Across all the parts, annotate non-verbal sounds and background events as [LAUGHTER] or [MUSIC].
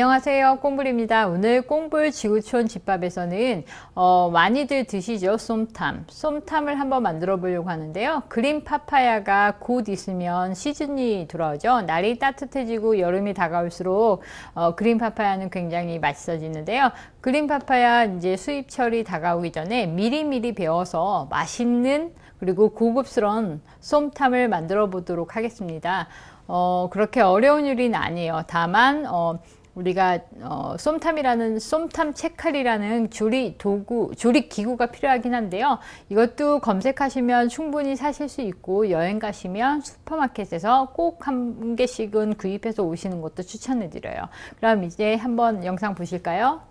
안녕하세요. 꽁불입니다. 오늘 꽁불 지구촌 집밥에서는 어, 많이들 드시죠? 쏨탐. 쏨탐을 한번 만들어 보려고 하는데요. 그린 파파야가 곧 있으면 시즌이 들어오죠. 날이 따뜻해지고 여름이 다가올수록 어, 그린 파파야는 굉장히 맛있어지는데요. 그린 파파야 이제 수입철이 다가오기 전에 미리미리 배워서 맛있는 그리고 고급스러운 쏨탐을 만들어 보도록 하겠습니다. 어, 그렇게 어려운 요리는 아니에요. 다만 어, 우리가 어, 쏨탐이라는 쏨탐 채칼이라는 조리 도구, 조리 기구가 필요하긴 한데요. 이것도 검색하시면 충분히 사실 수 있고 여행 가시면 슈퍼마켓에서 꼭 한 개씩은 구입해서 오시는 것도 추천해 드려요. 그럼 이제 한번 영상 보실까요?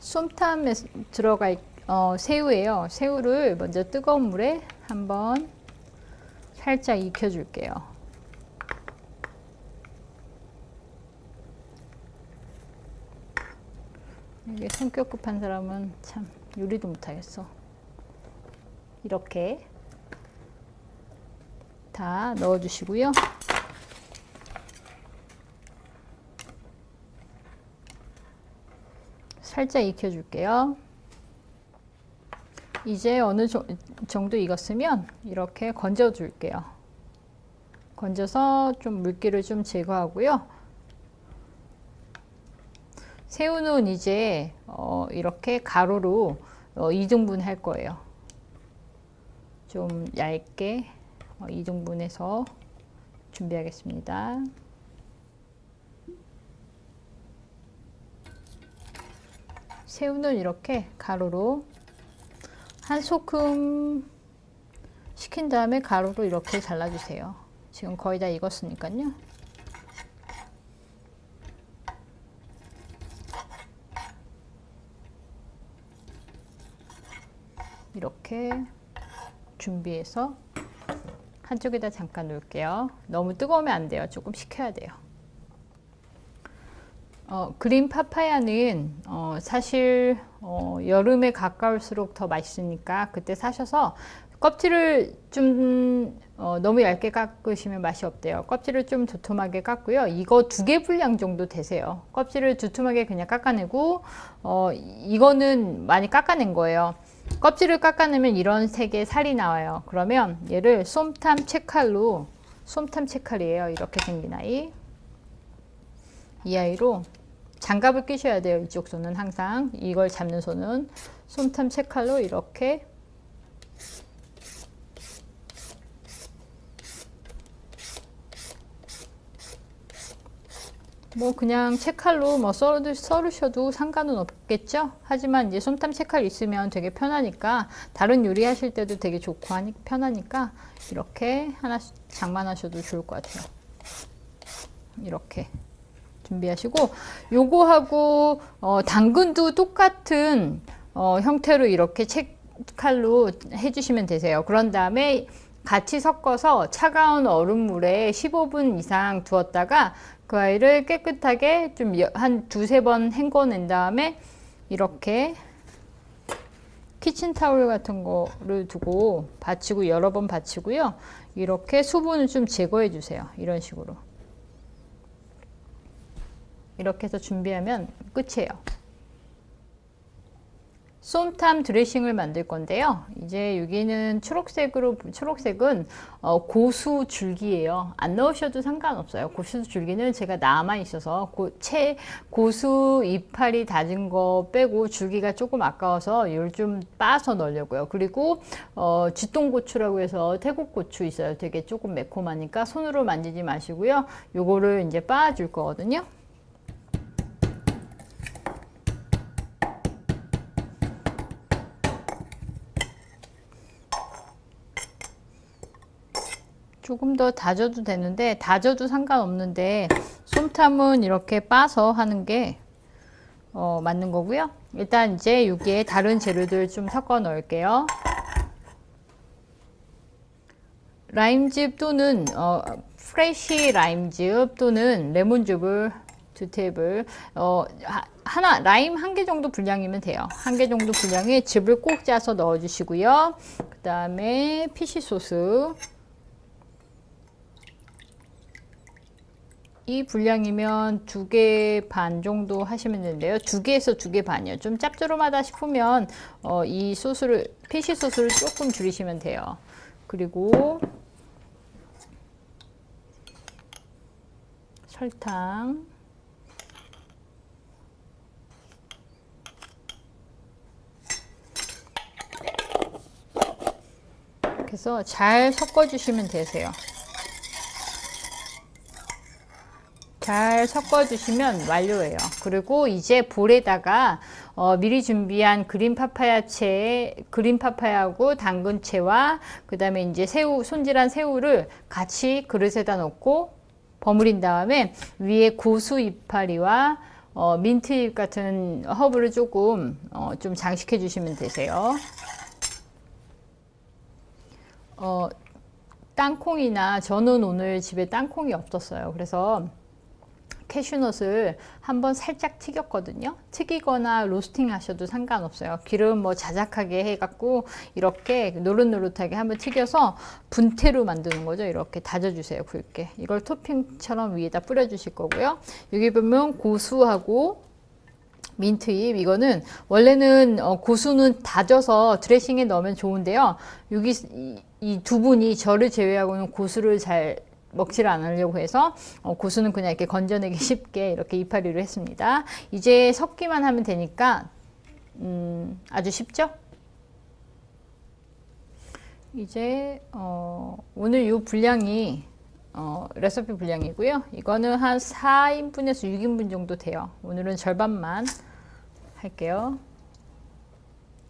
쏨탐에 들어가 어, 새우예요. 새우를 먼저 뜨거운 물에 한번 살짝 익혀 줄게요. 이게 성격 급한 사람은 참 요리도 못하겠어. 이렇게 다 넣어주시고요. 살짝 익혀줄게요. 이제 어느 정도 익었으면 이렇게 건져 줄게요. 건져서 좀 물기를 좀 제거하고요. 새우는 이제 어 이렇게 가로로 어 2등분 할 거예요. 좀 얇게 어 2등분해서 준비하겠습니다. 새우는 이렇게 가로로 한 소끔 식힌 다음에 가로로 이렇게 잘라주세요. 지금 거의 다 익었으니까요. 이렇게 준비해서 한쪽에다 잠깐 놓을게요. 너무 뜨거우면 안 돼요. 조금 식혀야 돼요. 어, 그린 파파야는 어, 사실 어, 여름에 가까울수록 더 맛있으니까 그때 사셔서 껍질을 좀 어, 너무 얇게 깎으시면 맛이 없대요. 껍질을 좀 두툼하게 깎고요. 이거 두 개 분량 정도 되세요. 껍질을 두툼하게 그냥 깎아내고 어, 이거는 많이 깎아낸 거예요. 껍질을 깎아내면 이런 색의 살이 나와요. 그러면 얘를 솜탐 채칼로 솜탐 채칼이에요. 이렇게 생긴 아이. 이 아이로 장갑을 끼셔야 돼요. 이쪽 손은 항상 이걸 잡는 손은 솜탐 채칼로 이렇게 뭐 그냥 채칼로 뭐 썰으, 썰으 셔도 상관은 없겠죠? 하지만 이제 솜탐 채칼 있으면 되게 편하니까 다른 요리 하실 때도 되게 좋고 하니 편하니까 이렇게 하나씩 장만하셔도 좋을 것 같아요. 이렇게 준비하시고 요거하고 어, 당근도 똑같은 어, 형태로 이렇게 채칼로 해주시면 되세요. 그런 다음에 같이 섞어서 차가운 얼음물에 15분 이상 두었다가 그 아이를 깨끗하게 좀 한 두세 번 헹궈낸 다음에 이렇게 키친타올 같은 거를 두고 받치고 여러 번 받치고요. 이렇게 수분을 좀 제거해 주세요. 이런 식으로. 이렇게 해서 준비하면 끝이에요. 쏨탐 드레싱을 만들 건데요. 이제 여기는 초록색으로 초록색은 어, 고수 줄기예요. 안 넣으셔도 상관없어요. 고수 줄기는 제가 남아 있어서 고, 채 고수 이파리 다진 거 빼고 줄기가 조금 아까워서 이걸 좀 빠서 넣으려고요. 그리고 어, 쥐똥고추라고 해서 태국 고추 있어요. 되게 조금 매콤하니까 손으로 만지지 마시고요. 요거를 이제 빻아줄 거거든요. 조금 더 다져도 되는데 다져도 상관없는데 솜탐은 이렇게 빠서 하는 게 어, 맞는 거고요. 일단 이제 여기에 다른 재료들 좀 섞어 넣을게요. 라임즙 또는 어, 프레쉬 라임즙 또는 레몬즙을 두 테이블 어, 하나 라임 한 개 정도 분량이면 돼요. 한 개 정도 분량의 즙을 꼭 짜서 넣어 주시고요. 그 다음에 피시 소스 이 분량이면 두 개 반 정도 하시면 되는데요. 두 개에서 두 개 반이요. 좀 짭조름하다 싶으면 어, 이 소스를 피시 소스를 조금 줄이시면 돼요. 그리고 설탕 그래서 잘 섞어 주시면 되세요. 잘 섞어 주시면 완료예요. 그리고 이제 볼에다가 어, 미리 준비한 그린 파파야채, 그린 파파야하고 당근채와 그 다음에 이제 새우, 손질한 새우를 같이 그릇에다 넣고 버무린 다음에 위에 고수 이파리와 어, 민트잎 같은 허브를 조금 어, 좀 장식해 주시면 되세요. 어, 땅콩이나 저는 오늘 집에 땅콩이 없었어요. 그래서 캐슈넛을 한번 살짝 튀겼거든요. 튀기거나 로스팅 하셔도 상관없어요. 기름 뭐 자작하게 해갖고 이렇게 노릇노릇하게 한번 튀겨서 분태로 만드는 거죠. 이렇게 다져주세요. 굵게. 이걸 토핑처럼 위에다 뿌려주실 거고요. 여기 보면 고수하고 민트잎 이거는 원래는 어, 고수는 다져서 드레싱에 넣으면 좋은데요. 여기 이 두 분이 저를 제외하고는 고수를 잘 먹지를 않으려고 해서 어, 고수는 그냥 이렇게 건져내기 [LAUGHS] 쉽게 이렇게 이파리로 했습니다. 이제 섞기만 하면 되니까 음, 아주 쉽죠? 이제 어, 오늘 이 분량이 어, 레시피 분량이고요. 이거는 한 4인분에서 6인분 정도 돼요. 오늘은 절반만 할게요.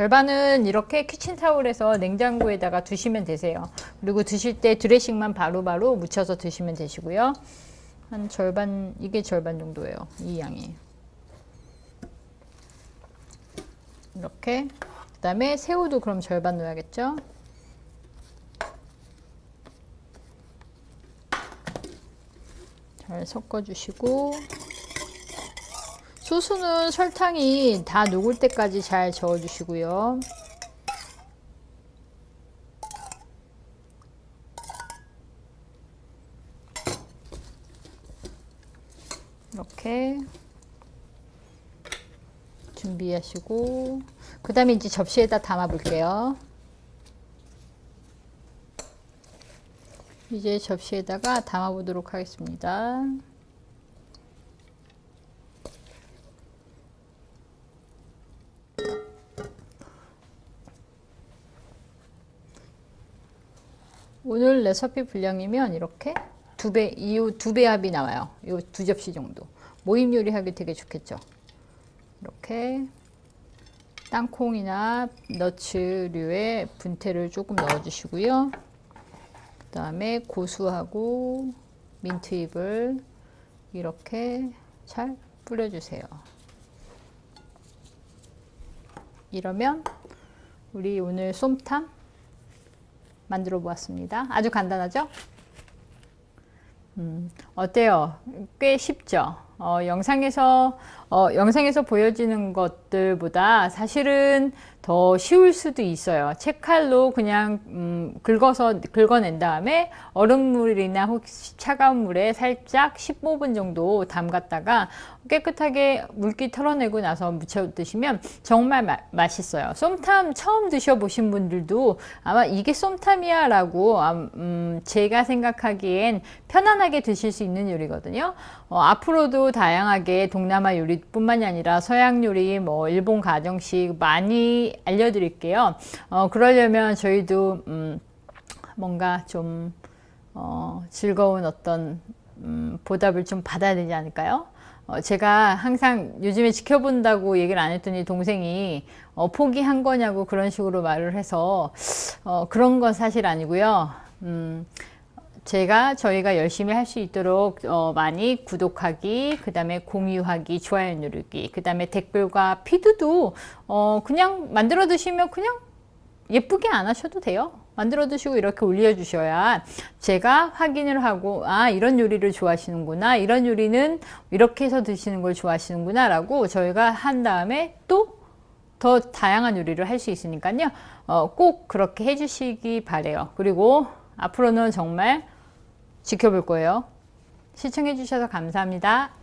절반은 이렇게 키친타올에서 냉장고에다가 두시면 되세요. 그리고 드실 때 드레싱만 바로바로 바로 묻혀서 드시면 되시고요. 한 절반, 이게 절반 정도예요. 이 양이. 이렇게. 그 다음에 새우도 그럼 절반 넣어야겠죠? 잘 섞어주시고 소스는 설탕이 다 녹을 때까지 잘 저어주시고요. 이렇게 준비하시고 그 다음에 이제 접시에다 담아 볼게요. 이제 접시에다가 담아 보도록 하겠습니다. 오늘 레시피 분량이면 이렇게 두 배, 이두배 합이 나와요. 이두 접시 정도. 모임 요리하기 되게 좋겠죠. 이렇게 땅콩이나 너츠류의 분태를 조금 넣어주시고요. 그 다음에 고수하고 민트잎을 이렇게 잘 뿌려주세요. 이러면 우리 오늘 솜탕 만들어 보았습니다. 아주 간단하죠? 음, 어때요? 꽤 쉽죠? 어, 영상에서 어, 영상에서 보여지는 것 들보다 사실은 더 쉬울 수도 있어요. 채칼로 그냥 음, 긁어서 긁어낸 다음에 얼음물이나 혹시 차가운 물에 살짝 15분 정도 담갔다가 깨끗하게 물기 털어내고 나서 무쳐 드시면 정말 마, 맛있어요. 쏨탐 처음 드셔보신 분들도 아마 이게 쏨탐이야 라고 음, 제가 생각하기엔 편안하게 드실 수 있는 요리거든요. 어, 앞으로도 다양하게 동남아 요리뿐만이 아니라 서양 요리, 뭐 일본 가정식 많이 알려드릴게요. 어, 그러려면 저희도 음, 뭔가 좀 어, 즐거운 어떤 음, 보답을 좀 받아야 되지 않을까요? 어, 제가 항상 요즘에 지켜본다고 얘기를 안 했더니 동생이 어, 포기한 거냐고 그런 식으로 말을 해서 어, 그런 건 사실 아니고요. 음, 제가 저희가 열심히 할 수 있도록 어, 많이 구독하기 그 다음에 공유하기 좋아요 누르기 그 다음에 댓글과 피드도 어, 그냥 만들어 드시면 그냥 예쁘게 안 하셔도 돼요. 만들어 드시고 이렇게 올려 주셔야 제가 확인을 하고 아 이런 요리를 좋아하시는구나 이런 요리는 이렇게 해서 드시는 걸 좋아하시는구나 라고 저희가 한 다음에 또 더 다양한 요리를 할 수 있으니까요. 어, 꼭 그렇게 해주시기 바래요. 그리고 앞으로는 정말 지켜볼 거예요 시청해 주셔서 감사합니다.